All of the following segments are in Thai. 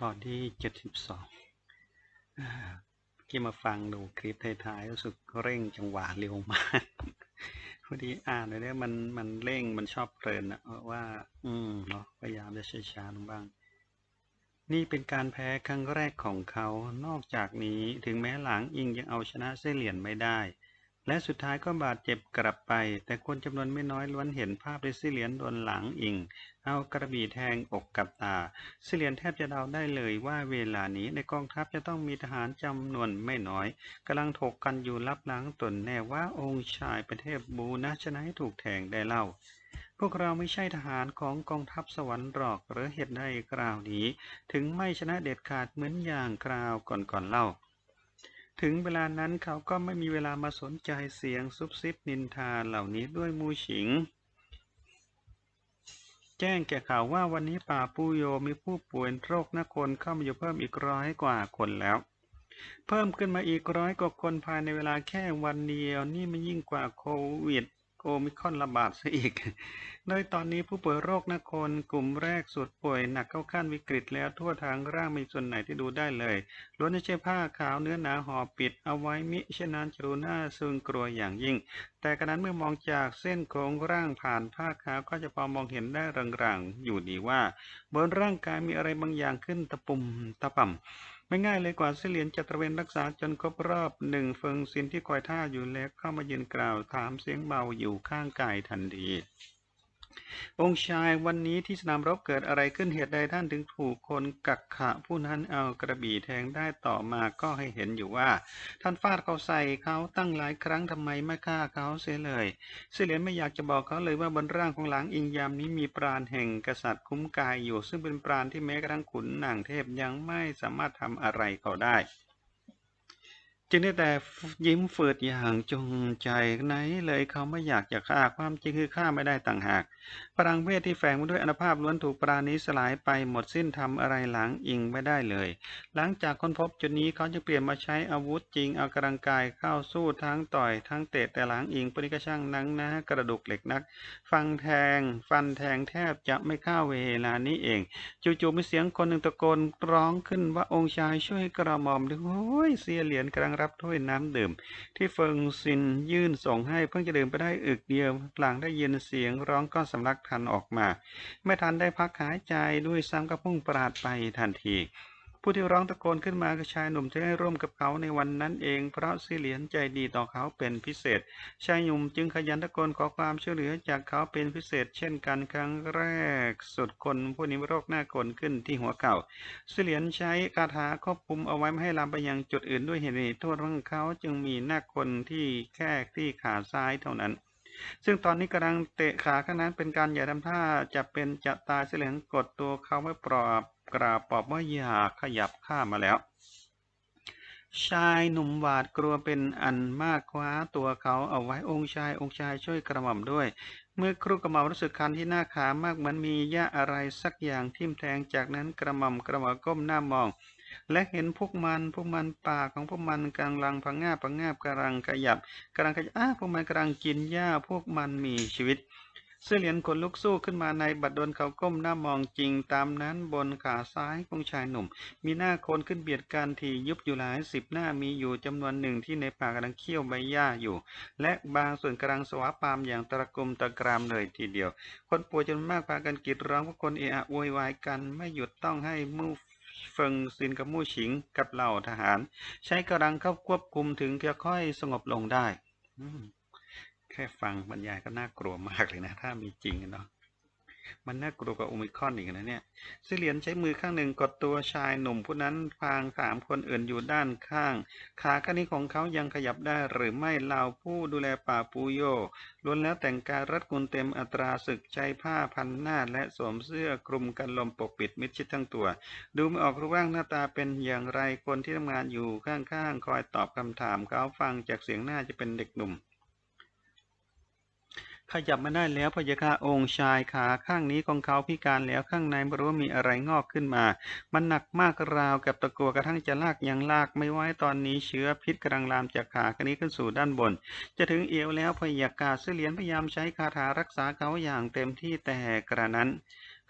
ตอนที่เจ็ดสิบสองกี้มาฟังดูคลิปท้ายๆรู้สึกเร่งจังหวะเร็วมากพอดีอ่านเลยเนี่ยมันมันเร่งมันชอบเพลินอะว่า อืมเนาะพยายามจะช้าๆลงบ้าง นี่เป็นการแพ้ครั้งแรกของเขา นอกจากนี้ถึงแม้หลังอิงยังเอาชนะเส้เหรียญไม่ได้ และสุดท้ายก็บาดเจ็บกลับไป แต่คนจำนวนไม่น้อยล้วนเห็นภาพเรซิเลียนโดนหลังอิง เอากระบี่แทงอกกับตาซิเลียนแทบจะเดาได้เลยว่าเวลานี้ในกองทัพจะต้องมีทหารจำนวนไม่น้อยกำลังถกกันอยู่รับหลังตนแน่ว่าองค์ชายประเทศบูนะชนะให้ถูกแทงได้เล่าพวกเราไม่ใช่ทหารของกองทัพสวรรค์หรอกหรือเหตุใดกล่าวนี้ ถึงไม่ชนะเด็ดขาดเหมือนอย่างกล่าวก่อนๆเล่า ถึงเวลานั้นเขาก็ไม่มีเวลามาสนใจเสียงซุบซิบนินทาเหล่านี้ด้วยมูฉิง แจ้งแก่ข่าวว่าวันนี้ป่าปูโยมีผู้ป่วยโรคนักคนเข้ามาอยู่เพิ่มอีกร้อยกว่าคนแล้ว เพิ่มขึ้นมาอีกร้อยกว่าคนภายในเวลาแค่วันเดียวนี่มันยิ่งกว่าโควิด โอมิคอนระบาดซะอีก โดยตอนนี้ผู้ป่วยโรคนักคนกลุ่มแรกสุดป่วยหนักเข้าขั้นวิกฤตแล้วทั่วทางร่างไม่ส่วนไหนที่ดูได้เลยล้วนจะใช้ผ้าขาวเนื้อหนาห่อปิดเอาไว้มิเช่นนั้นจะดูน่าซึงกลัวอย่างยิ่ง แต่กระนั้นเมื่อมองจากเส้นโครงร่างผ่านผ้าขาวก็จะพอมองเห็นได้รังๆอยู่ดีว่า บนร่างกายมีอะไรบางอย่างขึ้นตะปุ่มตะป่ำ ไม่ง่ายเลยกว่าเสลียนจะตระเวนรักษาจนครบรอบหนึ่งเฟิงซินที่คอยท่าอยู่แล้วเข้ามายืนกล่าวถามเสียงเบาอยู่ข้างกายทันที องค์ชายวันนี้ที่สนามรบเกิดอะไรขึ้นเหตุใดท่านถึงถูกคนกักขะผู้นั้นเอากระบี่แทงได้ต่อมาก็ให้เห็นอยู่ว่า ท่านฟาดเขาใส่เขาตั้งหลายครั้งทำไมไม่ฆ่าเขาเสียเลยเสลียนไม่อยากจะบอกเขาเลยว่าบนร่างของหลังอิงยามนี้มีปราณแห่งกษัตริย์คุ้มกายอยู่ ซึ่งเป็นปราณที่แม้กระทั่งขุนนางเทพยังไม่สามารถทำอะไรเขาได้ จึงได้แต่ยิ้มเฟืดอย่างจงใจไหนเลยเขาไม่อยากจะฆ่าความจริงคือฆ่าไม่ได้ต่างหาก พลังเวทที่แฝงมาด้วยอนุภาพล้วนถูกปราณีสลายไปหมดสิ้นทำอะไรหลังอิงไม่ได้เลย หลังจากค้นพบจุดนี้เขาจะเปลี่ยนมาใช้อาวุธจริงเอากำลังกายเข้าสู้ทั้งต่อยทั้งเตะแต่หลังอิงปริกช่างนังนะกระดูกเหล็กนัก ฟังแทง ฟันแทงแทบจะไม่เข้าเวลานี้เอง จู่ๆมีเสียงคนหนึ่งตะโกนร้องขึ้นว่าองค์ชายช่วยกระหม่อมด้วยเสียเหรียญกลังรับถ้วยน้ำดื่ม ที่เฟิงซินยื่นส่งให้เพิ่งจะดื่มไปได้อึกเดียว หลังได้ยินเสียงร้องก็สำลักทันออกมา ไม่ทันได้พักหายใจด้วยซ้ำก็พุ่งปราดไปทันที ผู้ที่ร้องตะโกนขึ้นมาคือชายหนุ่มที่ได้ร่วมกับเขาในวันนั้นเอง เพราะซิเหลียนใจดีต่อเขาเป็นพิเศษ ชายหนุ่มจึงขยันตะโกนขอความช่วยเหลือจากเขาเป็นพิเศษ เช่นกันครั้งแรก สุดคนผู้นี้โรคหน้าคนขึ้นที่หัวเก่าซิเหลียนใช้คาถาควบคุมเอาไว้ไม่ให้ลามไปยังจุดอื่นด้วยเหตุนี้โทษของเขาจึงมีหน้าคนที่แค่ที่ขาซ้ายเท่านั้น ซึ่งตอนนี้กำลังเตะขาข้างนั้นเป็นการอย่าทำท่าจะเป็นจะตายเสียเหลงกดตัวเขาไม่ปลอบกราบปอบว่าอย่าขยับข้ามาแล้ว ชายหนุ่มหวาดกลัวเป็นอันมากคว้าตัวเขาเอาไว้องค์ชายองค์ชายช่วยกระหม่อมด้วย เมื่อครูกระหม่อมรู้สึกคันที่หน้าขามากเหมือนมีหญ้าอะไรสักอย่างทิ่มแทงจากนั้นกระหม่อมกระหม่อมก้มหน้ามอง และเห็นพวกมันพวกมันปากของพวกมันกำลังพังงาบพังงาบกำลังขยับกำลังขยับอ้าพวกมันกำลังกินหญ้าพวกมันมีชีวิตเสื้อเหรียญขนลุกสู้ขึ้นมาในบัดดลเขาก้มหน้ามองจริงตามนั้นบนขาซ้ายของชายหนุ่ม มีหน้าโคนขึ้นเบียดกันทียุบอยู่หลายสิบหน้ามีอยู่จำนวนหนึ่งที่ในปากกำลังเคี้ยวใบหญ้าอยู่ และบางส่วนกำลังสวาปามอย่างตะกุมตะกรามเลยทีเดียว คนป่วยจนมากพากันกรีดร้องพวกคนเอะอะโวยวายกันไม่หยุดต้องให้มู เฟิงซินกับมู่ฉิงกับเหล่าทหาร ใช้กำลังเข้าควบคุมถึงจะค่อยสงบลงได้แค่ฟังบรรยายก็น่ากลัวมากเลยนะ ถ้ามีจริงเนาะ มันน่ากลัวกว่าโอมิคอนอีกนะเนี่ยซิเลียนใช้มือข้างหนึ่งกดตัวชายหนุ่มผู้นั้นพางสามคนอื่นอยู่ด้านข้าง ขาข้างนี้ของเขายังขยับได้หรือไม่เหล่าผู้ดูแลป่าปูโยล้วนแล้วแต่งกายรัดกุลเต็มอัตราศึกใช้ผ้าพันหน้าและสวมเสื้อคลุมกันลมปกปิดมิดชิดทั้งตัว ดูไม่ออกรูปร่างหน้าตาเป็นอย่างไรคนที่ทำงานอยู่ข้างๆคอยตอบคำถามเขาฟังจากเสียงหน้าจะเป็นเด็กหนุ่ม ขยับมาได้แล้วพยาคาองค์ชายขาข้างนี้ของเขาพิการแล้วข้างในไม่รู้ว่ามีอะไรงอกขึ้นมา มันหนักมากราวกับตะกัวกระทั่งจะลากยังลากไม่ไหวตอนนี้เชื้อพิษกำลังลามจากขาข้างนี้ขึ้นสู่ด้านบน จะถึงเอวแล้วพยากาเสลียนพยายามใช้คาถารักษาเขาอย่างเต็มที่แต่กระนั้น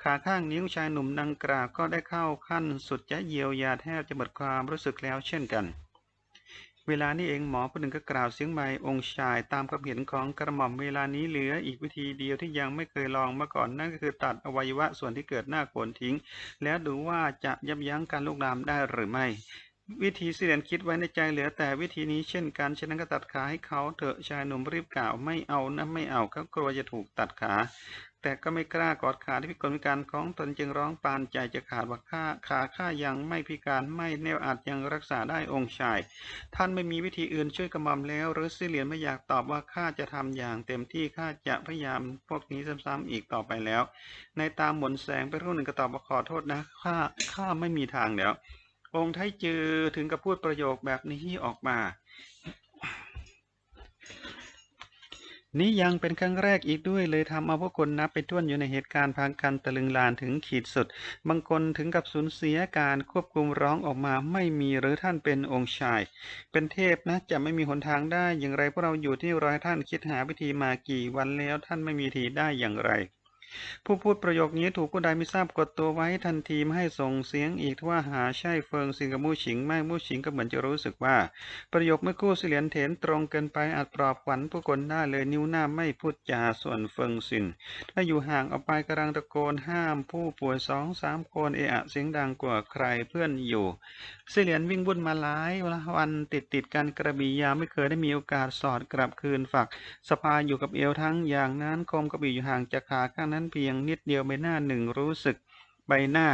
ขาข้างนิ้วชายหนุ่มดังกล่าวก็ได้เข้าขั้นสุดจะเยียวยาแทบจะหมดความรู้สึกแล้วเช่นกัน เวลานี้เองหมอผู้หนึ่งก็กล่าวเสียงใหม่องค์ชายตามความเห็นของกระหม่อมเวลานี้เหลืออีกวิธีเดียวที่ยังไม่เคยลองมาก่อนนั่นก็คือตัดอวัยวะส่วนที่เกิดหน้าโขนทิ้ง แล้วดูว่าจะยับยั้งการลุกลามได้หรือไม่วิธีเสียนคิดไว้ในใจเหลือแต่วิธีนี้เช่นกันฉะนั้นก็ตัดขาให้เขาเถอะชายหนุ่มรีบกล่าวไม่เอานะไม่เอาเขากลัวจะถูกตัดขา แต่ก็ไม่กล้ากอดขาที่พิกลพิการของตนจึงร้องปานใจจะขาดว่าข้าขาข้ายังไม่พิการไม่แน่วอาจยังรักษาได้องค์ชาย ท่านไม่มีวิธีอื่นช่วยกระหม่อมแล้ว หรือซิเหลียนไม่อยากตอบว่าข้าจะทำอย่างเต็มที่ข้าจะพยายามพวกนี้ซ้ำๆอีกต่อไปแล้ว ในตามหมนแสงไปรุ่นหนึ่งก็ตอบว่าขอโทษนะข้าข้าไม่มีทางแล้ว องค์ไทจือถึงกับพูดประโยคแบบนี้ออกมา นี่ยังเป็นครั้งแรกอีกด้วยเลยทำเอาพวกคนนับไปท้วนอยู่ในเหตุการณ์พังกันตะลึงลานถึงขีดสุด บางคนถึงกับสูญเสียการควบคุมร้องออกมาไม่มีหรือท่านเป็นองค์ชาย เป็นเทพนะจะไม่มีหนทางได้อย่างไรพวกเราอยู่ที่ร้อยท่านคิดหาวิธีมากี่วันแล้วท่านไม่มีทีได้อย่างไร ผู้พูดประโยคนี้ถูกผู้ใดไม่ทราบกดตัวไว้ทันทีไม่ให้ส่งเสียงอีกว่าหาใช่เฟิงซิงกับมู่ฉิงไม่มู่ฉิงก็เหมือนจะรู้สึกว่า ประโยคเมื่อกู้เสียนเถนตรงเกินไปอาจปลอบขวัญผู้คนได้เลยนิ้วหน้าไม่พูดจาส่วนเฟิงซินถ้าอยู่ห่างออกไปกำลังตะโกนห้ามผู้ป่วยสองสามคนเอะเสียงดังกว่าใครเพื่อนอยู่เสียนวิ่งวุ่นมาหลายวันติดติดกันกระบี่ยาไม่เคยได้มีโอกาสสอดกลับคืนฝักสภายอยู่กับเอวทั้งอย่างนั้นคมกระบี่อยู่ห่างจากขาข้างนั้นเพียงนิดเดียวใบหน้าหนึ่งรู้สึกใบหน้า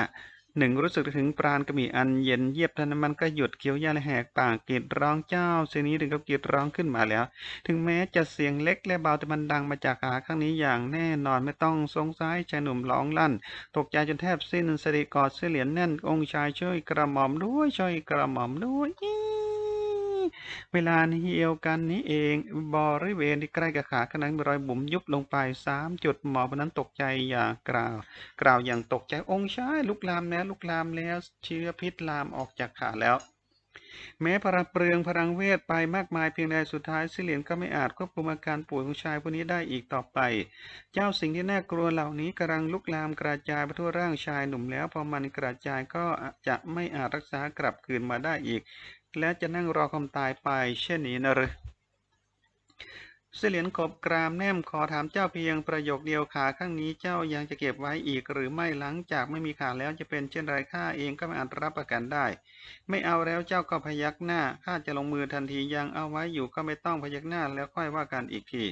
หนึ่งรู้สึกถึงปราณกระบี่อันเย็นเยียบเท่านั้นมันก็หยุดเคี้ยวยาและแหกปากกรีดร้องเจ้าเสียงนี้ถึงกับกรีดร้องขึ้นมาแล้ว ถึงแม้จะเสียงเล็กและเบาแต่มันดังมาจากขาข้างนี้อย่างแน่นอนไม่ต้องสงสัยชายหนุ่มร้องลั่น ตกใจจนแทบสิ้นสติกอดเสลียนแน่นองค์ชายช่วยกระหม่อมด้วยช่วยกระหม่อมด้วย เวลานี้เอวกันนี้เอง บริเวณที่ใกล้กับขากำลังมีรอยบุ๋มยุบลงไปสามจุดหมอคนนั้นตกใจอย่างกล่าว กล่าวอย่างตกใจองค์ชายลุกลามแล้วลุกลามแล้วเชื้อพิษลามออกจากขาแล้วแม้พลังเปลืองพลังเวทไปมากมายเพียงใดสุดท้ายซิเหลียนก็ไม่อาจควบคุมอาการป่วยของชายผู้นี้ได้อีกต่อไป เจ้าสิ่งที่น่ากลัวเหล่านี้กำลังลุกลามกระจายไปทั่วร่างชายหนุ่มแล้วพอมันกระจายก็จะไม่อาจรักษากลับคืนมาได้อีก และจะนั่งรอความตายไปเช่นนี้นะหรือเสลียนขบกรามแนมขอถามเจ้าเพียงประโยคเดียวขาข้างนี้เจ้ายังจะเก็บไว้อีกหรือไม่หลังจากไม่มีขาแล้วจะเป็นเช่นไรข้าเองก็ไม่อาจรับประกันได้ ไม่เอาแล้วเจ้าก็พยักหน้าข้าจะลงมือทันทียังเอาไว้อยู่ก็ไม่ต้องพยักหน้าแล้วค่อยว่ากันอีกที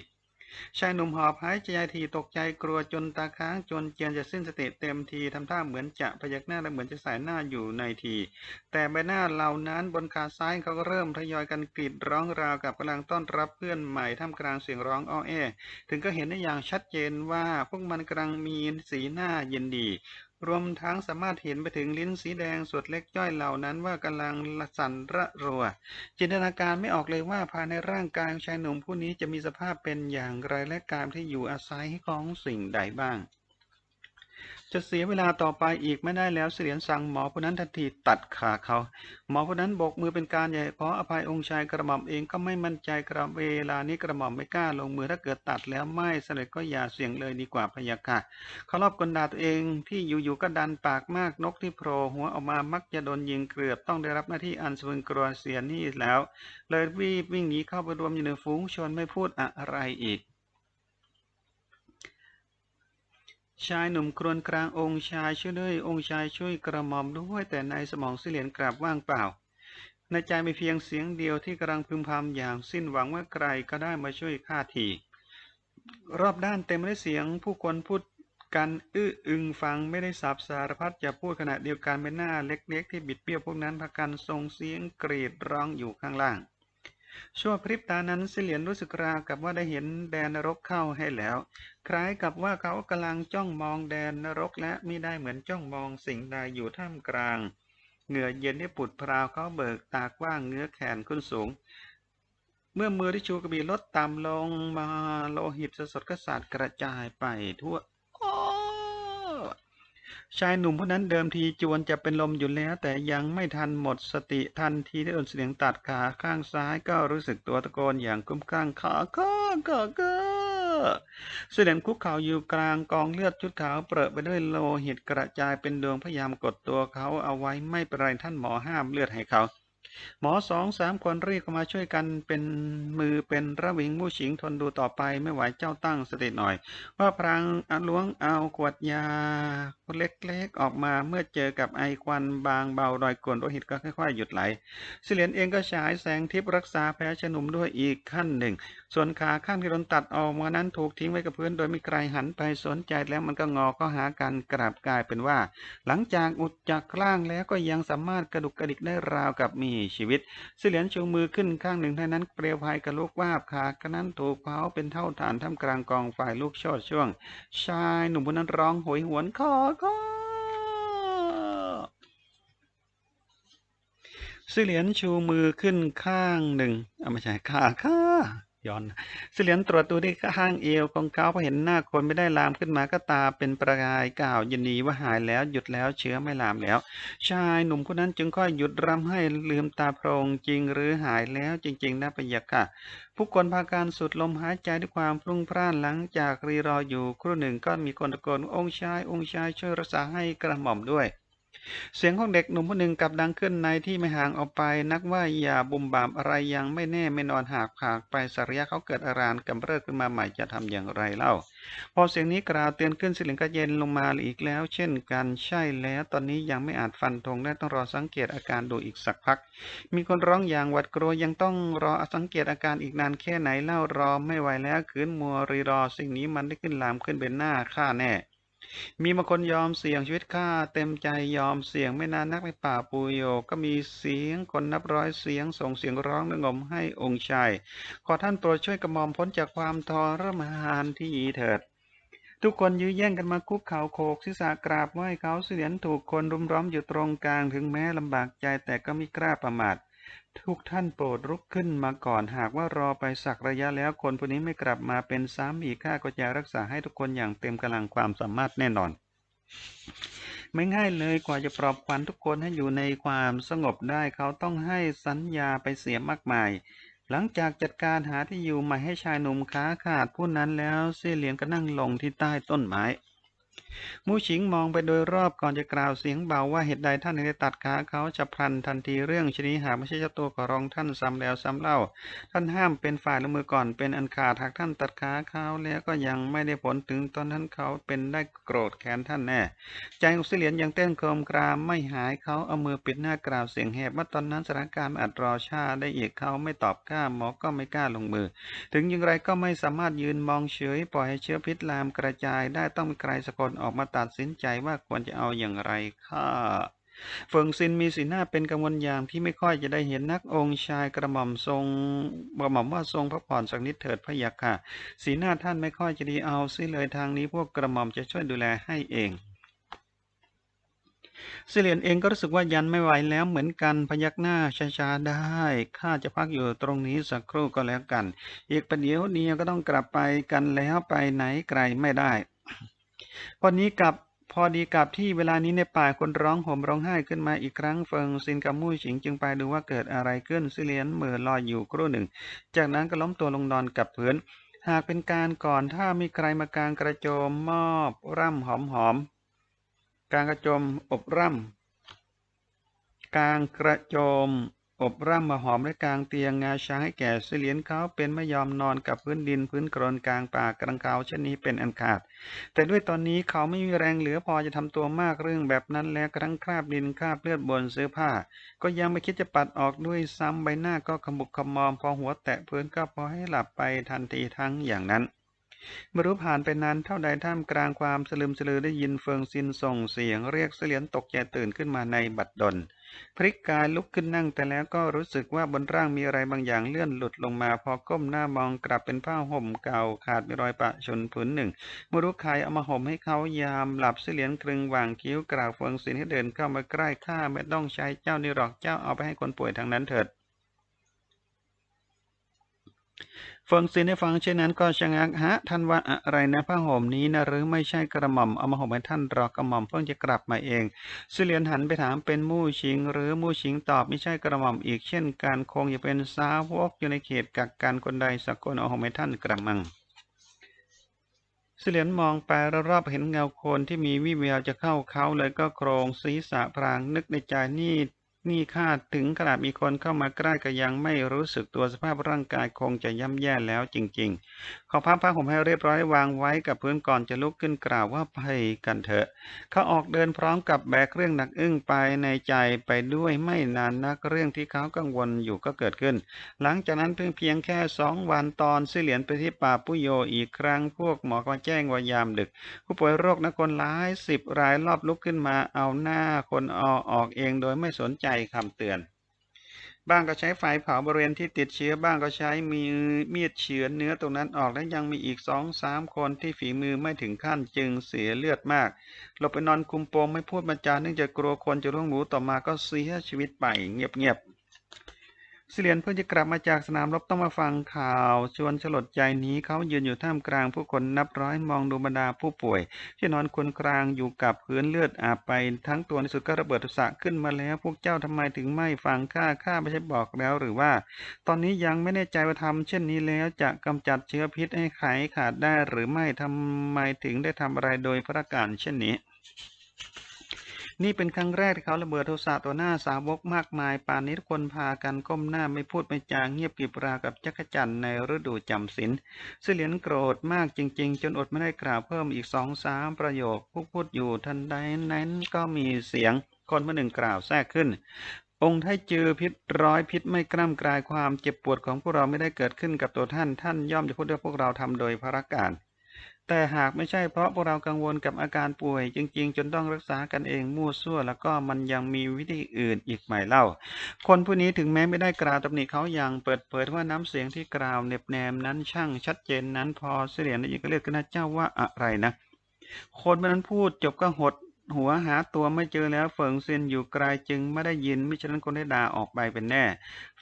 ชายหนุ่มหอบหายใจทีตกใจกลัวจนตาค้างจนเจียนจะสิ้นสติเต็มทีทำท่าเหมือนจะพยักหน้าและเหมือนจะสายหน้าอยู่ในที แต่ใบหน้าเหล่านั้นบนขาซ้ายเขาก็เริ่มทยอยกันกรีดร้องราวกับกำลังต้อนรับเพื่อนใหม่ท่ามกลางเสียงร้องอ้อแอ ถึงก็เห็นได้อย่างชัดเจนว่าพวกมันกำลังมีสีหน้าเย็นดี รวมทั้งสามารถเห็นไปถึงลิ้นสีแดงส่วนเล็กย่อยเหล่านั้นว่ากำลังสั่นระรัว จินตนาการไม่ออกเลยว่าภายในร่างกายของชายหนุ่มผู้นี้จะมีสภาพเป็นอย่างไรและการที่อยู่อาศัยของสิ่งใดบ้าง จะเสียเวลาต่อไปอีกไม่ได้แล้วเสียนสั่งหมอผู้นั้นทันทีตัดขาเขา หมอผู้นั้นโบกมือเป็นการใหญ่ขออภัยองค์ชายกระหม่อมเองก็ไม่มั่นใจกระเวลานี้กระหม่อมไม่กล้าลงมือถ้าเกิดตัดแล้วไม่สำเร็จก็อย่าเสี่ยงเลยดีกว่าพยาค่ะเขารอบกลดาตัวเองที่อยู่ๆก็ดันปากมากนกที่โผล่หัวออกมามักจะโดนยิงเกลือบต้องได้รับหน้าที่อันสวิงกรัวเสียนี่แล้ว เลยรีบวิ่งหนีเข้าไปรวมอยู่ในฝูงชนไม่พูดอะไรอีก ชายหนุ่มครวญกลางองค์ชายช่วยด้วยองค์ชายช่วยกระหม่อมด้วยแต่ในสมองเสลียนกราบว่างเปล่าในใจมีเพียงเสียงเดียวที่กำลังพึมพำอย่างสิ้นหวังว่าใครก็ได้มาช่วยข้าทีรอบด้านเต็มไปด้วยเสียงผู้คนพูดกันอื้ออึงฟังไม่ได้สับสารพัดจะพูดขณะเดียวกันเป็นหน้าเล็กๆ ที่บิดเบี้ยวพวกนั้นพากันส่งเสียงกรีดร้องอยู่ข้างล่าง ชั่วพริบตานั้นเสลียนรู้สึกราวกับว่าได้เห็นแดนนรกเข้าให้แล้ว คล้ายกับว่าเขากำลังจ้องมองแดนนรกและมิได้เหมือนจ้องมองสิ่งใดอยู่ท่ามกลาง เหงื่อเย็นที่ปุดพราวเขาเบิกตากว้างเงื้อแขนขึ้นสูง เมื่อมือที่ชูกระบี่ลดต่ำลงมาโลหิตสดๆก็สาดกระจายไปทั่ว ชายหนุ่มผู้นั้นเดิมทีจวนจะเป็นลมอยู่แล้ว แต่ยังไม่ทันหมดสติทันทีที่โดนเสียงตัดขาข้างซ้ายก็รู้สึกตัวตะโกนอย่างกุ้มกล้างขาข้าขาข้าเสด็จคุกเข่าอยู่กลางกองเลือดชุดขาวเปรอะไปด้วยโลหิตกระจายเป็นดวงพยายามกดตัวเขาเอาไว้ไม่เป็นไรท่านหมอห้ามเลือดให้เขา หมอสองสามคนรีบเข้ามาช่วยกันเป็นมือเป็นระวิงมู่ฉิงทนดูต่อไปไม่ไหวเจ้าตั้งสติหน่อย ว่าพรางอาล้วงเอาขวดยาเล็กๆออกมาเมื่อเจอกับไอควันบางเบารอยกลนโลหิตก็ค่อยๆหยุดไหลสิเหลียนเองก็ฉายแสงทิพย์รักษาแผลชนุมด้วยอีกขั้นหนึ่ง ส่วนขาข้างที่โดนตัดออกมานั้นถูกทิ้งไว้กับพื้นโดยไม่ใครหันไปสนใจแล้วมันก็งอก็หากันกลับกลายเป็นว่า หลังจากอุดจากล่างแล้วก็ยังสามารถกระดุกกระดิกได้ราวกับมีชีวิตสิเหลียนชูมือขึ้นข้างหนึ่งเท่านั้นเปลวไฟกระลุกวาบขากระนั้นถูกเผาเป็นเท่าฐานท่ามกลางกองไฟลูกชดช่วง ชายหนุ่มคนนั้นร้องโหยหวนขอขอสิเหลียนชูมือขึ้นข้างหนึ่งเอาไม่ใช่ข้าข้า ย้อนสิเหลียนตรวจดูที่ข้างเอวของเขาพอเห็นหน้าคนไม่ได้ลามขึ้นมาก็ตาเป็นประกายกล่าวยินดีว่าหายแล้วหยุดแล้วเชื้อไม่ลามแล้ว ชายหนุ่มคนนั้นจึงค่อยหยุดรำให้ลืมตาโพรงจริงหรือหายแล้วจริง ๆนะปะยะค่ะผู้คนพาการสุดลมหายใจด้วยความพรุ่งพร่านหลังจากรีรออยู่ครู่หนึ่งก็มีคนตะโกนองค์ชายองค์ชายช่วยรักษาให้กระหม่อมด้วย เสียงของเด็กหนุ่มผู้หนึ่งกลับดังขึ้นในที่ไม่ห่างออกไป นักว่าอย่าบุมบามอะไรยังไม่แน่ไม่นอนหากผากไปสักระยะเขาเกิดอารานกำเริบขึ้นมาใหม่จะทำอย่างไรเล่า พอเสียงนี้กล่าวเตือนขึ้นสิลิงก็เย็นลงมาอีกแล้ว เช่นกันใช่แล้วตอนนี้ยังไม่อาจฟันธงได้ต้องรอสังเกตอาการดูอีกสักพัก มีคนร้องอย่างหวัดกลัวยังต้องรอสังเกตอาการอีกนานแค่ไหนเล่ารอไม่ไหวแล้วขืนมัวรีรอสิ่งนี้มันได้ขึ้นลามขึ้นเป็นหน้าข้าแน่ มีบางคนยอมเสี่ยงชีวิตข้าเต็มใจยอมเสี่ยงไม่นานนักในป่าปูโยก็มีเสียงคนนับร้อยเสียงส่งเสียงร้องระงมให้องค์ชาย ขอท่านโปรดช่วยกระหม่อมพ้นจากความทรมานที่เถิดทุกคนยื้อแย่งกันมาคุกเข่าโขกศีรษะกราบไหว้เขาเสียนถูกคนรุมร้อมอยู่ตรงกลางถึงแม้ลำบากใจแต่ก็ไม่กล้าประมาท ทุกท่านโปรดลุกขึ้นมาก่อนหากว่ารอไปสักระยะแล้วคนผู้นี้ไม่กลับมาเป็นซ้ำอีกข้าก็จะรักษาให้ทุกคนอย่างเต็มกำลังความสามารถแน่นอน ไม่ง่ายเลยกว่าจะปลอบขวัญทุกคนให้อยู่ในความสงบได้เขาต้องให้สัญญาไปเสียมากมาย หลังจากจัดการหาที่อยู่ใหม่ให้ชายหนุ่มขาขาดผู้นั้นแล้วเสี่ยเหลียงก็นั่งลงที่ใต้ต้นไม้ มูชิงมองไปโดยรอบก่อนจะกล่าวเสียงเบาว่าเหตุใดท่านถึงได้ตัดขาเขาจะพลันทันทีเรื่องชนิดหากไม่ใช่เจ้าตัวขอร้องท่านซ้ำแล้วซ้ำเล่า ท่านห้ามเป็นฝ่ายลงมือก่อนเป็นอันขาดหากท่านตัดขาเขาแล้วก็ยังไม่ได้ผลถึงตอนนั้นเขาเป็นได้โกรธแค้นท่านแน่ ใจของเสลียนยังเต้นโครมครามไม่หายเขาเอามือปิดหน้ากล่าวเสียงแหบว่าตอนนั้นสถานการณ์อาจรอชาได้อีกเขาไม่ตอบกล้าหมอก็ไม่กล้าลงมือ ถึงอย่างไรก็ไม่สามารถยืนมองเฉยปล่อยให้เชื้อพิษลามกระจายได้ต้องมีใครสักคนออกมาตัดสินใจว่าควรจะเอาอย่างไรค่ะเฟิงซินมีสีหน้าเป็นกังวลอย่างที่ไม่ค่อยจะได้เห็นนักองค์ชายกระหม่อมทรงกระหม่อมว่าทรงพระผ่อนสักนิดเถิดพระยาค่ะ สีหน้าท่านไม่ค่อยจะดีเอาซิเลยทางนี้พวกกระหม่อมจะช่วยดูแลให้เองเลียนเองก็รู้สึกว่ายันไม่ไหวแล้วเหมือนกันพยักหน้าช้าๆได้ ข้าจะพักอยู่ตรงนี้สักครู่ก็แล้วกัน อีกประเดี๋ยวเดียวก็ต้องกลับไปกันแล้วไปไหนไกลไม่ได้ วันนี้กลับพอดีกับที่เวลานี้ในป่าคนร้องห่มร้องไห้ขึ้นมาอีกครั้งเฟิงซินกับมู่ฉิงจึงไปดูว่าเกิดอะไรขึ้นซิเลียนเหมือลอยอยู่ครู่หนึ่ง จากนั้นก็ล้มตัวลงนอนกับพื้น หากเป็นการก่อนถ้ามีใครมากางกระโจมมอบ ร่ำหอมหอมกางกระโจมอบร่ำกางกระโจม อบร่ำมาหอมและกลางเตียงงาช้างให้แก่เสลียนเขาเป็นไม่ยอมนอนกับพื้นดินพื้นกรนกลางป่ากลางเขาเช่นนี้เป็นอันขาด แต่ด้วยตอนนี้เขาไม่มีแรงเหลือพอจะทำตัวมากเรื่องแบบนั้นแล้วกระทั่งคราบดินคราบเลือดบนเสื้อผ้า ก็ยังไม่คิดจะปัดออกด้วยซ้ำใบหน้าก็ขมุกขมอมพอหัวแตะพื้นก็พอให้หลับไปทันทีทั้งอย่างนั้นเมื่อรู้ผ่านไปนานเท่าใดท่ามกลางความสลืมสลือได้ยินเฟิงซินส่งเสียงเรียกเสลียนตกใจตื่นขึ้นมาในบัดดล พลิกกายลุกขึ้นนั่งแต่แล้วก็รู้สึกว่าบนร่างมีอะไรบางอย่างเลื่อนหลุดลงมา พอก้มหน้ามองกลับเป็นผ้าห่มเก่าขาดมีรอยปะชนผืนหนึ่งเมื่อรู้ใครเอามาห่มให้เขายามหลับเสลียนกรึงวางคิ้วกล่าวเฟิงซินให้เดินเข้ามาใกล้ข้าไม่ต้องใช้เจ้านี่หรอกเจ้าเอาไปให้คนป่วยทางนั้นเถิด เฟิงซินได้ฟังเช่นนั้นก็ชะงักฮะท่านว่าอะไรนะผ้าห่มนี้นะหรือไม่ใช่กระหม่อมเอามาห่มให้ท่านรอกระหม่อมเพิ่งจะกลับมาเองซิเลียนหันไปถามเป็นมู่ชิง หรือมู่ชิงตอบไม่ใช่กระหม่อมอีกเช่นการคงจะเป็นสาวกอยู่ในเขตกักกันคนใดสักคนเอาห่มให้ท่านกระมังเสลียนมองไปรอบๆเห็นเงาคนที่มีวิแววจะเข้าเขาเลยก็โครงศีรษะพรางนึกในใจนี่ นี่คาดถึงขนาดมีคนเข้ามาใกล้ก็ยังไม่รู้สึกตัวสภาพร่างกายคงจะย่ำแย่แล้วจริงๆ ขอพับผ้าห่มให้เรียบร้อยวางไว้กับพื้นก่อนจะลุกขึ้นกล่าวว่าไปกันเถอะ เขาออกเดินพร้อมกับแบกเรื่องหนักอึ้งไปในใจไปด้วยไม่นานนักเรื่องที่เขากังวลอยู่ก็เกิดขึ้น หลังจากนั้นเพียงเพียงแค่สองวันตอนเสลียนไปที่ป่าปุโยอีกครั้งพวกหมอก็แจ้งว่ายามดึก ผู้ป่วยโรคนักคนหลายสิบรายรอบลุกขึ้นมาเอาหน้าคนออออกเองโดยไม่สนใจคำเตือน บ้างก็ใช้ไฟเผาบริเวณที่ติดเชื้อบ้างก็ใช้มีมีดเฉือนเนื้อตรงนั้นออกและยังมีอีกสองสามคนที่ฝีมือไม่ถึงขั้นจึงเสียเลือดมากหลบไปนอนคุมโปงไม่พูดบรรจาเนื่องจากกลัวคนจะร่วงรู้ต่อมาก็เสียชีวิตไปเงียบๆ เสลียนเพิ่งจะกลับมาจากสนามรบต้องมาฟังข่าวชวนสลดใจนี้เขายืนอยู่ท่ามกลางผู้คนนับร้อยมองดูบรรดาผู้ป่วย ที่นอนคนครางอยู่กับพื้นเลือดอาบไป ทั้งตัวในสุดก็ระเบิดสะขึ้นมาแล้วพวกเจ้าทำไมถึงไม่ฟังข้าข้าไม่ใช่บอกแล้วหรือว่า ตอนนี้ยังไม่แน่ใจว่าทำเช่นนี้แล้วจะกำจัดเชื้อพิษให้ไขขาดได้หรือไม่ทำไมถึงได้ทำอะไรโดยพระการเช่นนี้ นี่เป็นครั้งแรกที่เขาระเบิดโทสะต่อหน้าสาวกมากมาย ป่านนี้ทุกคนพากันก้มหน้าไม่พูดไม่จาเงียบกริบราวกับจักรจันทร์ในฤดูจำศีลเสลียนโกรธมากจริง ๆ จนอดไม่ได้กล่าวเพิ่มอีกสองสามประโยคพูดพูดอยู่ทันใดนั้นก็มีเสียงคนมาหนึ่งกล่าวแทรกขึ้น องค์ไทเจอพิษร้อยพิษไม่กล้ำกลายความเจ็บปวดของพวกเราไม่ได้เกิดขึ้นกับตัวท่านท่านย่อมจะพูดว่าพวกเราทำโดยพระการ แต่หากไม่ใช่เพราะพวกเรากังวลกับอาการป่วย จริง ๆ จนต้องรักษากันเองมั่วซั่ว แล้วก็มันยังมีวิธีอื่นอีกไหมเล่า คนผู้นี้ถึงแม้ไม่ได้กล่าวตำหนิเขาอย่างเปิดเผยว่าน้ำเสียงที่กล่าวเน็บแนมนั้นช่างชัดเจนนั้นพอเสียนได้ยินก็เรียกกันนะเจ้าว่าอะไรนะ คนคนนั้นพูดจบก็หด หัวหาตัวไม่เจอแล้วเฟิงเซินอยู่ไกลจึงไม่ได้ยินมิฉะนั้นคนได้ด่าออกไปเป็นแน่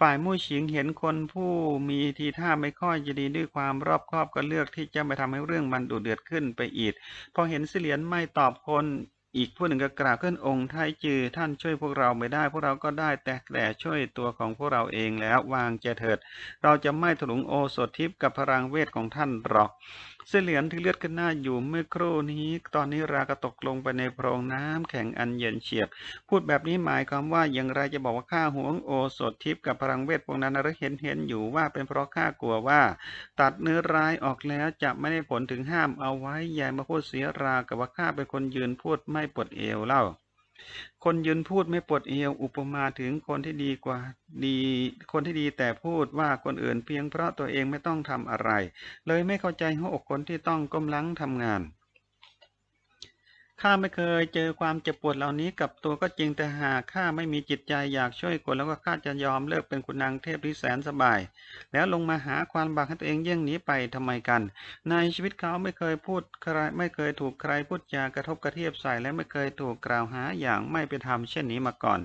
ฝ่ายมู่ฉิงเห็นคนผู้มีทีท่าไม่ค่อยจะดีด้วยความรอบคอบก็เลือกที่จะไม่ทำให้เรื่องมันดุเดือดขึ้นไปอีก พอเห็นเสลียนไม่ตอบคนอีกผู้หนึ่งก็กล่าวขึ้นองค์ไทจือท่านช่วยพวกเราไม่ได้ พวกเราก็ได้แต่แต่ช่วยตัวของพวกเราเองแล้ววางใจเถิด เราจะไม่ถลุงโอสถทิพย์กับพลังเวทของท่านหรอก เสลียนที่เลือดขึ้นหน้าอยู่เมื่อครู่นี้ ตอนนี้รากระตกลงไปในโพรงน้ำแข็งอันเย็นเฉียบ พูดแบบนี้หมายความว่าอย่างไรจะบอกว่าข้าหวงโอสถทิพย์กับพลังเวทพวกนั้นหรือเห็นเห็นอยู่ว่าเป็นเพราะข้ากลัวว่า ตัดเนื้อร้ายออกแล้วจะไม่ได้ผลถึงห้ามเอาไว้อย่ามาพูดเสียรากับว่าข้าเป็นคนยืนพูดไม่ปวดเอวเล่า คนยืนพูดไม่ปวดเอวอุปมาถึงคนที่ดีกว่าดีคนที่ดีแต่พูดว่าคนอื่นเพียงเพราะตัวเองไม่ต้องทำอะไร เลยไม่เข้าใจหัวอกคนที่ต้องก้มหลังทำงาน ข้าไม่เคยเจอความเจ็บปวดเหล่านี้กับตัวก็จริงแต่หากข้าไม่มีจิตใจอยากช่วยคนแล้วก็ข้าจะยอมเลิกเป็นคุณนางเทพที่แสนสบาย แล้วลงมาหาความบากให้ตัวเองเยี่ยงหนี้ไปทำไมกัน ในชีวิตเขาไม่เคยพูดใครไม่เคยถูกใครพูดจากระทบกระเทียบใส่และไม่เคยถูกกล่าวหาอย่างไม่เป็นธรรมเช่นนี้มาก่อน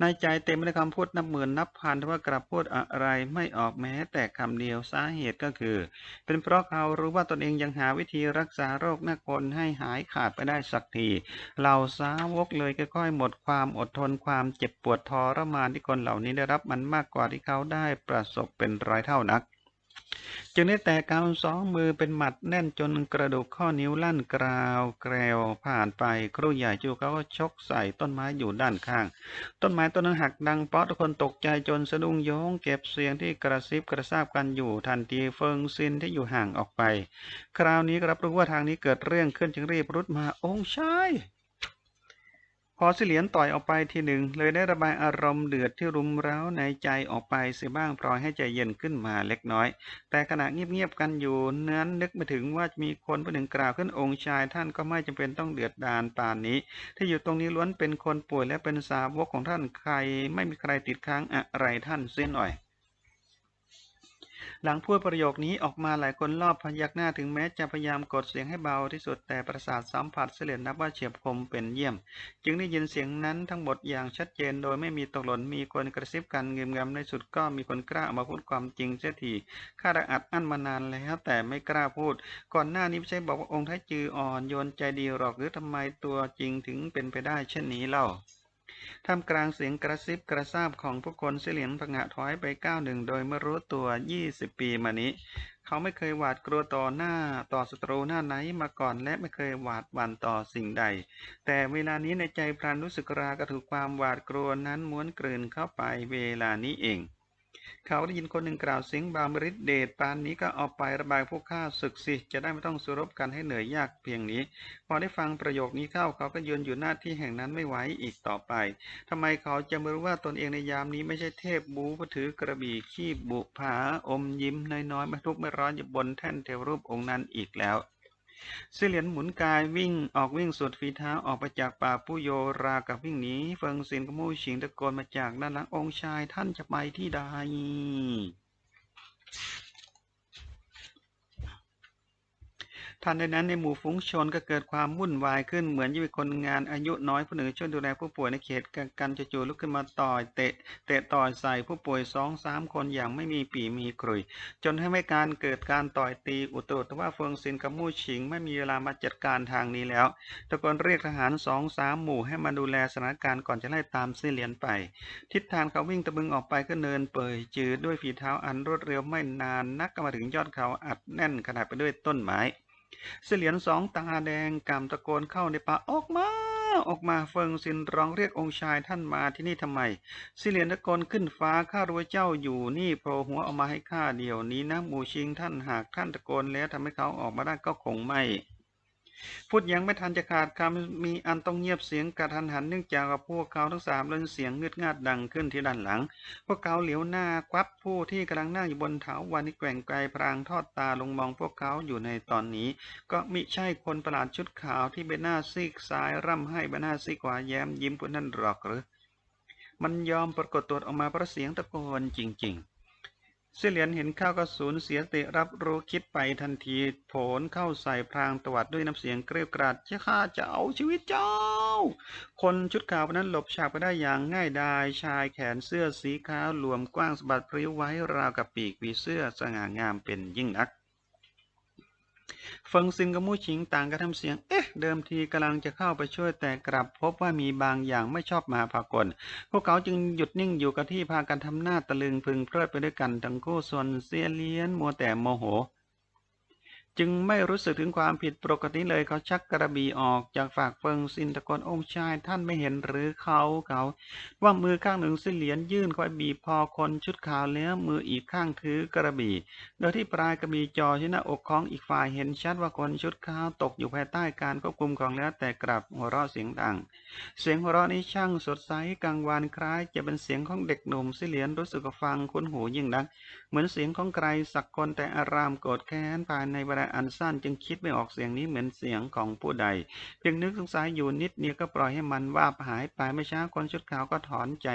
ในใจเต็มไปด้วยคำพูดนับหมื่นนับพันแต่ว่ากลับพูดอะไรไม่ออกแม้แต่คำเดียวสาเหตุก็คือ เป็นเพราะเขารู้ว่าตนเองยังหาวิธีรักษาโรคหน้าคนให้หายขาดไปได้สักทีเหล่าสาวกเลยค่อยๆหมดความอดทนความเจ็บปวดทรมานที่คนเหล่านี้ได้รับมันมากกว่าที่เขาได้ประสบเป็นร้อยเท่านัก จึงได้แต่กาสองมือเป็นหมัดแน่นจนกระดูกข้อนิ้วลั่นกราว แกรวผ่านไปครูใหญ่จูเขาก็ชกใส่ต้นไม้อยู่ด้านข้าง ต้นไม้ต้นนั้นหักดังป๊อดทุกคนตกใจจนสะดุ้งโยงเก็บเสียงที่กระซิบกระซาบกันอยู่ทันทีเฟิงซินที่อยู่ห่างออกไป คราวนี้กรับรู้ว่าทางนี้เกิดเรื่องขึ้นจึงรีบรุดมาองค์ชาย พอเสลียนต่อยออกไปทีหนึ่งเลยได้ระบายอารมณ์เดือดที่รุมเร้าในใจออกไปเสียบ้างพลอยให้ใจเย็นขึ้นมาเล็กน้อย แต่ขณะเงียบๆกันอยู่นั้นนึกไม่ถึงว่ามีคนผู้หนึ่งกล่าวขึ้นองค์ชายท่านก็ไม่จำเป็นต้องเดือดดานป่านนี้ ที่อยู่ตรงนี้ล้วนเป็นคนป่วยและเป็นสาวกของท่านใคร ไม่มีใครติดค้างอะไรท่านเส้นหน่อย หลังพูดประโยคนี้ออกมาหลายคนรอบพยักหน้าถึงแม้จะพยายามกดเสียงให้เบาที่สุดแต่ประสาทสัมผัสเสลียนนับว่าเฉียบคมเป็นเยี่ยม จึงได้ยินเสียงนั้นทั้งหมดอย่างชัดเจนโดยไม่มีตกหล่นมีคนกระซิบกันเงียบๆในสุดก็มีคนกล้าออกมาพูดความจริงเสียทีข้าได้อัดอั้นมานานแล้วแต่ไม่กล้าพูด ก่อนหน้านี้ไม่ใช่บอกว่าองค์ไทจืออ่อนโยนใจดีหรอกหรือทำไมตัวจริงถึงเป็นไปได้เช่นนี้เล่า ท่ามกลางเสียงกระซิบกระซาบของผู้คนเสลียนผงะถอยไปก้าวหนึ่งโดยไม่รู้ตัว20ปีมานี้ เขาไม่เคยหวาดกลัวต่อหน้าต่อศัตรูหน้าไหนมาก่อนและไม่เคยหวาดหวั่นต่อสิ่งใด แต่เวลานี้ในใจพรานรู้สึกรากระถูกความหวาดกลัวนั้นม้วนกลืนเข้าไปเวลานี้เอง เขาได้ยินคนหนึ่งกล่าวสียงบามริดเดชปานนี้ก็เอาไประบายพวกข้าศึกสิ จะได้ไม่ต้องสู้รบกันให้เหนื่อยยากเพียงนี้ พอได้ฟังประโยคนี้เข้าเขาก็ยืนอยู่หน้าที่แห่งนั้นไม่ไหวอีกต่อไปทำไมเขาจะไม่รู้ว่าตนเองในยามนี้ไม่ใช่เทพบูผู้ถือกระบี่ขี้บุผาอมยิ้มน้อยๆไม่ทุกข์ไม่ร้อนอยู่บนแท่นเทวรูปองค์นั้นอีกแล้ว สเหลียนหมุนกายวิ่งออกวิ่งสุดฝีเท้าออกไปจากป่าผู้โยรากับวิ่งหนีเฟิงซินกมู่ชิงตะโกนมาจากด้านหลังองค์ชายท่านจะไปที่ใด ทันใดนั้นในหมู่ฝูงชนก็เกิดความวุ่นวายขึ้นเหมือนจะมีคนงานอายุน้อยผู้หนึ่งช่วยดูแลผู้ป่วยในเขตกักกันจู่ๆลุกขึ้นมาต่อยเตะเตะต่อยใส่ผู้ป่วยสองสามคนอย่างไม่มีปีมีกรุยจนให้ไม่การเกิดการต่อยตีอุตรุแต่ว่าเฟิงซินกับมู่ชิงไม่มีเวลามาจัดการทางนี้แล้วตะโกนเรียกทหารสองสามหมู่ให้มาดูแลสถานการณ์ก่อนจะไล่ตามเสี่เหลียนไป ทิศทางเขาวิ่งตะบึงออกไปก็เนินเปื่อยจืดด้วยฝีเท้าอันรวดเร็วไม่นานนักก็มาถึงยอดเขาอัดแน่นขนาดไปด้วยต้นไม้ เสลียนสองตาแดงกำตะโกนเข้าในป่าออกมา ออกมาเฟิงซินร้องเรียกองค์ชายท่านมาที่นี่ทำไมเสลียนตะโกนขึ้นฟ้าข้ารู้ว่าเจ้าอยู่นี่โผล่หัวออกมาให้ข้าเดี๋ยวนี้นะหมูชิงท่านหากท่านตะโกนแล้วทำให้เขาออกมาได้ก็คงไม่ พูดยังไม่ทันจะขาดคำมีอันต้องเงียบเสียงกระทันหันเนื่องจากพวกเขาทั้งสามเล่นเสียงเงืดงาดดังขึ้นที่ด้านหลัง พวกเขาเหลียวหน้าควับผู้ที่กำลังนั่งอยู่บนเถาวันที่แกว่งไกลพรางทอดตาลงมองพวกเขาอยู่ในตอนนี้ ก็มิใช่คนประหลาดชุดขาวที่ใบหน้าซีกซ้ายร่ำให้ใบหน้าซีกขวาแย้มยิ้มพวกนั้นหรอกหรือมันยอมปรากฏตัวออกมาเพราะเสียงตะโกนจริง ๆ เสี่ยเหรียญเห็นข้าวก็สูญเสียสติรับรู้คิดไปทันทีโผลเข้าใส่พรางตวัดด้วยน้ำเสียงเกรียวกราดจะข้าจะเอาชีวิตเจ้า คนชุดขาวนนั้นหลบฉากไปได้อย่างง่ายดายชายแขนเสื้อสีขาวหลวมกว้างสะบัดพริ้วไว้ราวกับปีกวีเสื้อสง่างามเป็นยิ่งนัก เฟิงซินกับมู่ชิงต่างกระทำเสียง เอ๊ะ เดิมทีกำลังจะเข้าไปช่วยแต่กลับพบว่ามีบางอย่างไม่ชอบมาพากล พวกเขาจึงหยุดนิ่งอยู่กับที่พากันทำหน้าตะลึงพึงเพลิดไปด้วยกันทั้งคู่ส่วนเซียเลียนมัวแต่โมโห จึงไม่รู้สึกถึงความผิดปกติเลยเขาชักกระบี่ออกจากฝากเฟิงซินตะโกนองค์ชาย ท่านไม่เห็นหรือเขาเขา ว่ามือข้างหนึ่งเสเหลียนยื่นคอยบีบพอคนชุดขาวแล้วมืออีกข้างถือกระบี่ โดยที่ปลายกระบี่จ่อที่หน้าอกของอีกฝ่ายเห็นชัดว่าคนชุดขาวตกอยู่ภายใต้การควบคุมของแล้วแต่กลับหัวเราะเสียงดัง เสียงหัวเราะนี้ช่างสดใสกลางวานคล้าย จะเป็นเสียงของเด็กหนุ่มเสเหลียนรู้สึกฟังคุ้นหูยิ่งนัก เหมือนเสียงของใครสักคนแต่อารามโกรธแค้นภายในเวลาอันสั้นจึงคิดไม่ออกเสียงนี้เหมือนเสียงของผู้ใด เพียงนึกสงสัยอยู่นิดเดียวก็ปล่อยให้มันว่าหายไปไม่ช้าคนชุดขาวก็ถอนใจ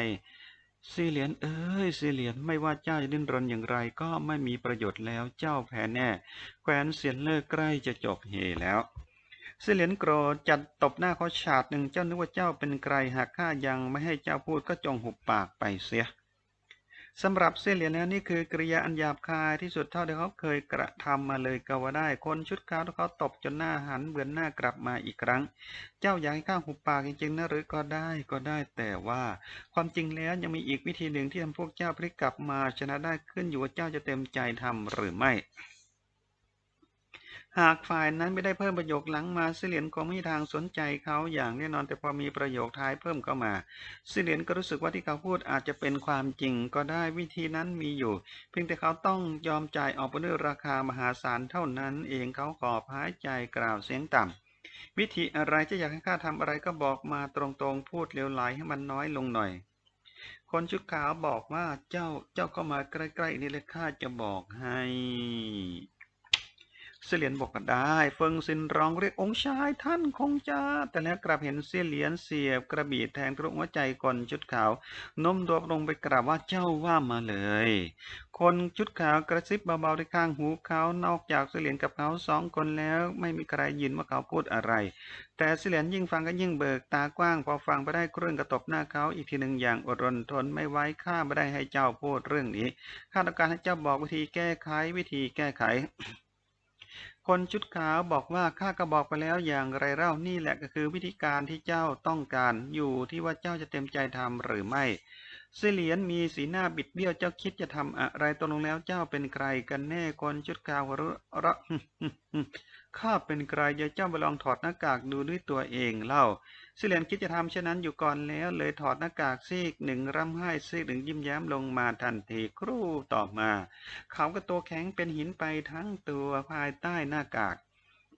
ซีเหลียนเอ้ยซีเหลียนไม่ว่าเจ้าจะดิ้นรนอย่างไรก็ไม่มีประโยชน์แล้วเจ้าแพ้แน่ แควนเสียนเลิกใกล้จะจบเฮแล้วเสเหลียนโกรธจัดตบหน้าเขาฉาดหนึ่งเจ้านึกว่าเจ้าเป็นใครหากข้ายังไม่ให้เจ้าพูดก็จงหุบปากไปเสีย สำหรับเส้นเหรียญแล้วนี่คือกริยาอันหยาบคายที่สุดเท่าที่เขาเคยกระทำมาเลยก็ว่าได้ คนชุดขาวที่เขาตบจนหน้าหันเบือนหน้ากลับมาอีกครั้ง เจ้าอยากให้ข้าหุบปากจริงๆนะหรือก็ได้ก็ได้แต่ว่า ความจริงแล้วยังมีอีกวิธีหนึ่งที่ทำพวกเจ้าพลิกกลับมาชนะได้ขึ้นอยู่ว่าเจ้าจะเต็มใจทำหรือไม่ หากฝ่ายนั้นไม่ได้เพิ่มประโยคหลังมาเสลียนคงไม่มีทางสนใจเขาอย่างแน่นอนแต่พอมีประโยคท้ายเพิ่มเข้ามาซิเหลียนก็รู้สึกว่าที่เขาพูดอาจจะเป็นความจริงก็ได้วิธีนั้นมีอยู่ เพียงแต่เขาต้องยอมจ่ายออกไปด้วยราคามหาศาลเท่านั้นเองเขาขอบหายใจกล่าวเสียงต่ำวิธีอะไรจะอยากให้ข้าทำอะไรก็บอกมาตรงๆ พูดเร็วไหลให้มันน้อยลงหน่อย คนชุดขาวบอกว่าเจ้าเจ้าก็มาใกล้ๆนี่เลยข้าจะบอกให้ เสลียนบอกก็ได้ เฟิงซินร้องเรียกองค์ชายท่านคงจะแต่แล้วกลับเห็นเสียเหลียนเสียบกระบี่แทงทะลุหัวใจคนชุดขาวน้มตัวลงไปกราบว่าเจ้าว่ามาเลย คนชุดขาวกระซิบเบาๆที่ข้างหูเขานอกจากเสลียนกับเขาสองคนแล้วไม่มีใครยินว่าเขาพูดอะไร แต่เสลียนยิ่งฟังก็ยิ่งเบิกตากว้าง พอฟังไปได้เครื่องกระตบหน้าเขาอีกทีหนึ่งอย่างอดรนทนไม่ไหวข้าไม่ได้ให้เจ้าพูดเรื่องนี้ข้าต้องการให้เจ้าบอกวิธีแก้ไขวิธีแก้ไข คนชุดขาวบอกว่าข้าก็บอกไปแล้วอย่างไรเล่านี่แหละก็คือวิธีการที่เจ้าต้องการอยู่ที่ว่าเจ้าจะเต็มใจทำหรือไม่ เสลียนมีสีหน้าบิดเบี้ยวเจ้าคิดจะทำอะไรตกลงแล้วเจ้าเป็นใครกันแน่คนชุดขาวหัวเราะข้าเป็นใครเดี๋ยเจ้าไปลองถอดหน้ากากดูด้วยตัวเองเล่าเสลียนคิดจะทำเช่นนั้นอยู่ก่อนแล้ว เลยถอดหน้ากากซีกหนึ่งร่ำไห้ซีกหนึ่งยิ้มแย้มลงมาทันทีครู่ต่อมา เขาก็ตัวแข็งเป็นหินไปทั้งตัวภายใต้หน้ากาก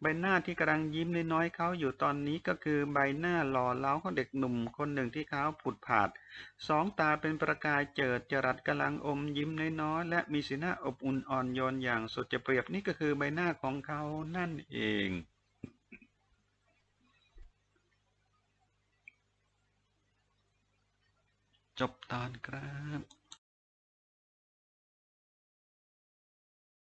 ใบหน้าที่กำลังยิ้มน้อยๆเขาอยู่ตอนนี้ก็คือใบหน้าหล่อเหลาของเด็กหนุ่มคนหนึ่งที่เขาผุดผาด สองตาเป็นประกายเจิดจรัสกำลังอมยิ้มน้อยๆและมีสีหน้าอบอุ่นอ่อนโยนอย่างสุดจะเปรียบนี่ก็คือใบหน้าของเขานั่นเองจบตอนครับ